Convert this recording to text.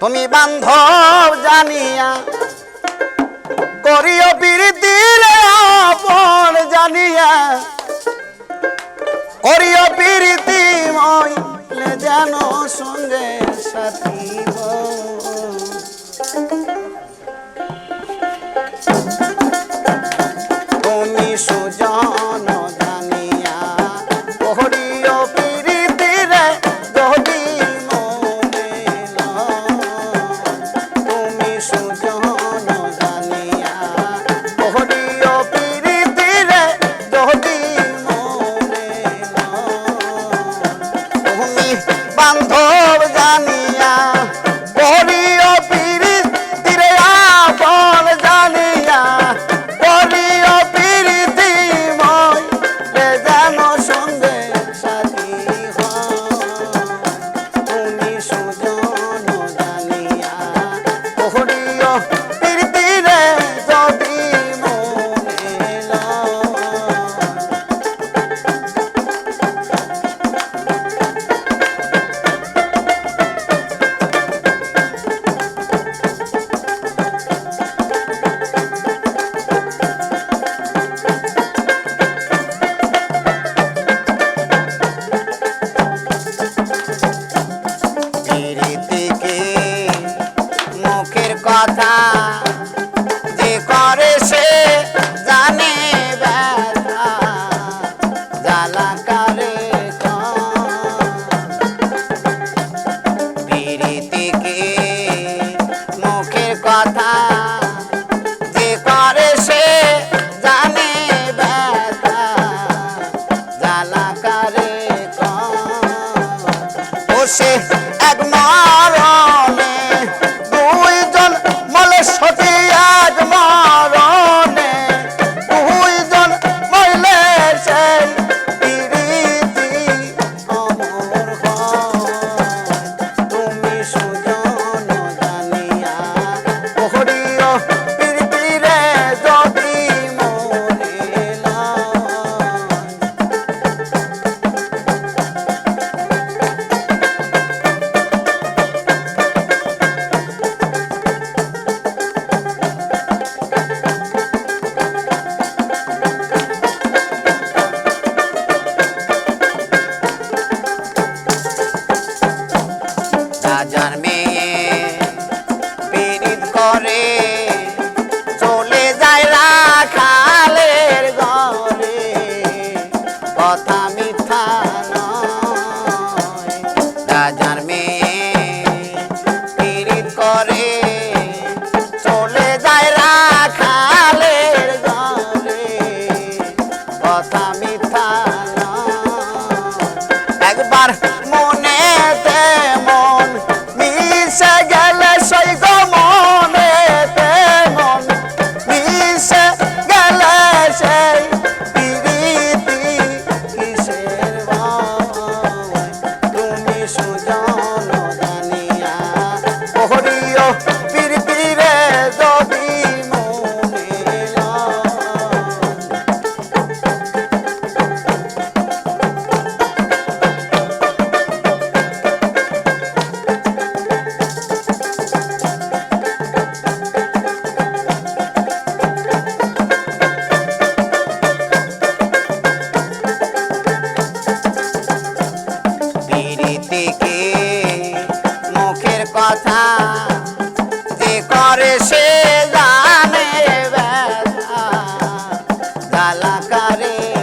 তুমি বান্ধব জানিয়া করিও দিলে আপন জানিয়া। করিও প্রীতি মই জানো সঙ্গে সাথী 三. কারে